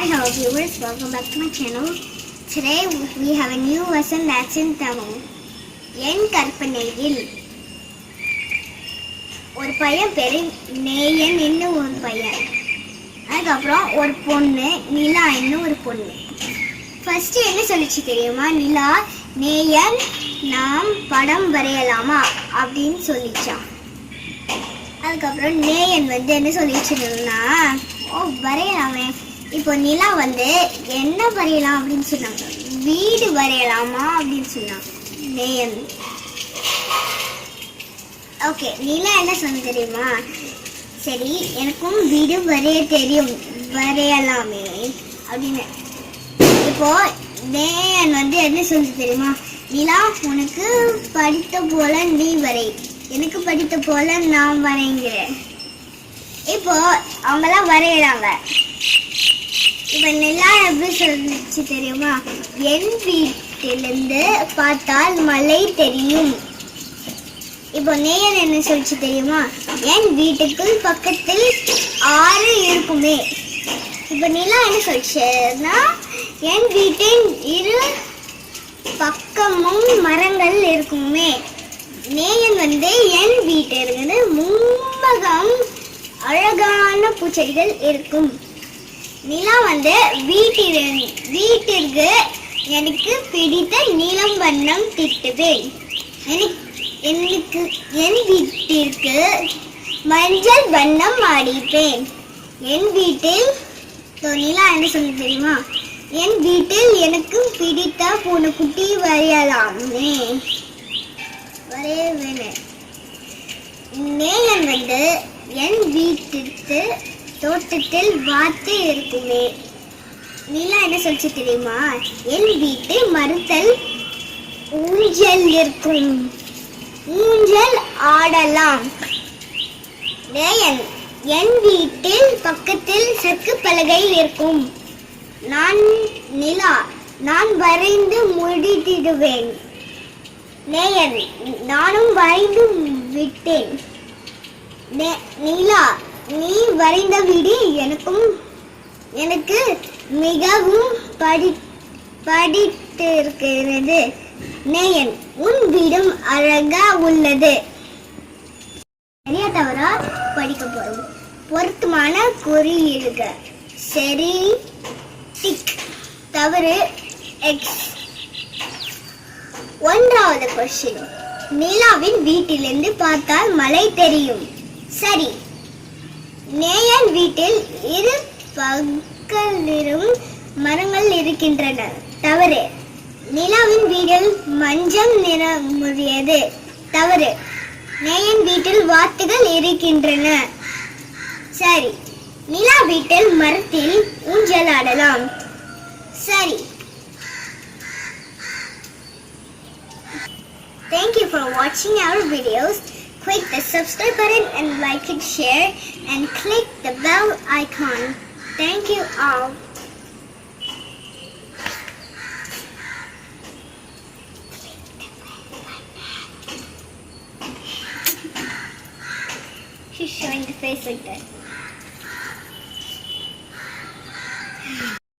Hello viewers, welcome back to my channel. Today we have a new lesson that's in Tamil. என் கற்பனையில். ஒரு பையன் பேரு நேயன் இன்னும் ஒரு பையன். அதுக்கப்புறம் ஒரு பொண்ணு நிலா இன்னும் ஒரு பொண்ணு. ஃபர்ஸ்ட் என்ன சொல்லிச்சு தெரியுமா? நிலா நேயன் நாம் படம் வரையலாமா? அப்படின்னு சொல்லிச்சான். அதுக்கப்புறம் நேயன் வந்து என்ன சொல்லிச்சுன்னா ஓ வரையலாமே. இப்போ நிலா வந்து என்ன வரையலாம் அப்படின்னு சொன்னாங்க. வீடு வரையலாமா அப்படின்னு சொன்னாங்க. நேயன் ஓகே நிலா என்ன சொன்ன தெரியுமா? சரி எனக்கும் வீடு வரைய தெரியும். வரையலாமே அப்படின்னு. இப்போ நேயன் வந்து என்ன சொல்லு தெரியுமா? நிலா உனக்கு படித்த போல நீ வரை. எனக்கு படித்த போல நான் வரைங்கிறேன் இப்போ அவங்கெல்லாம் வரைகிறாங்க இப்போ எல்லாம் எப்படி சொல்லிச்சு தெரியுமா? என் வீட்டிலிருந்து பார்த்தால் மலை தெரியும். இப்போ நேயன் என்ன சொல்லிச்சு தெரியுமா? என் வீட்டுக்குள் பக்கத்தில் ஆறு இருக்குமே. இப்போ நிலா என்ன சொல்லிச்சுன்னா என் வீட்டின் இரு பக்கமும் மரங்கள் இருக்குமே. நேயன் வந்து என் வீட்டிற்கு மும்பகம் அழகான பூச்செடிகள் இருக்கும். நிலா வந்து வீட்டில் வீட்டிற்கு எனக்கு பிடித்த நீலம் வண்ணம் திட்டுது. எனக்கு என் வீட்டிற்கு மஞ்சள் வண்ணம் அடிப்பேன். என் வீட்டில் நிலா என்ன சொல்ல தெரியுமா? என் வீட்டில் எனக்கு பிடித்த பூனைக்குட்டி வரையலாமே. வரைய நேரம் நேயன் வந்து என் வீட்டிற்கு தோட்டத்தில் வாத்து இருக்குமே. நிலா என்ன சொல்லிச்சு தெரியுமா? என் வீட்டு மறுத்தல் ஊஞ்சல் இருக்கும். ஊஞ்சல் ஆடலாம். நேயன் என் வீட்டில் பக்கத்தில் சக்கு பலகை இருக்கும். நான் நிலா நான் வரைந்து முடித்திடுவேன். நேயன் நானும் வரைந்து விட்டேன். நே- நிலா நீ வரைந்த வீடு எனக்கும் எனக்கு மிகவும் படி படித்திருக்கிறது. நேயன் உன் வீடும் அழகா உள்ளது. நிறைய தவறா? படிக்க போறோம் பொருத்தமான குறியீடுக சரி டிக் தவறு எக்ஸ் ஒன்றாவது கொஸ்டின் நிலாவின் வீட்டிலிருந்து பார்த்தால் மழை தெரியும். சரி வீட்டில் இரு பக்கலிலும் மரங்கள் இருக்கின்றன. தவறு. நிலாவின் வீட்டில் மஞ்சள் நிறமுடையது தவறு. நேயன் வீட்டில் வாத்துகள் இருக்கின்றன. சரி. நிலா வீட்டில் மரத்தில் ஊஞ்சல் ஆடலாம் சரி. Thank you for watching our videos. click the subscribe button and like and share and click the bell icon. Thank you all. She's showing the face like that.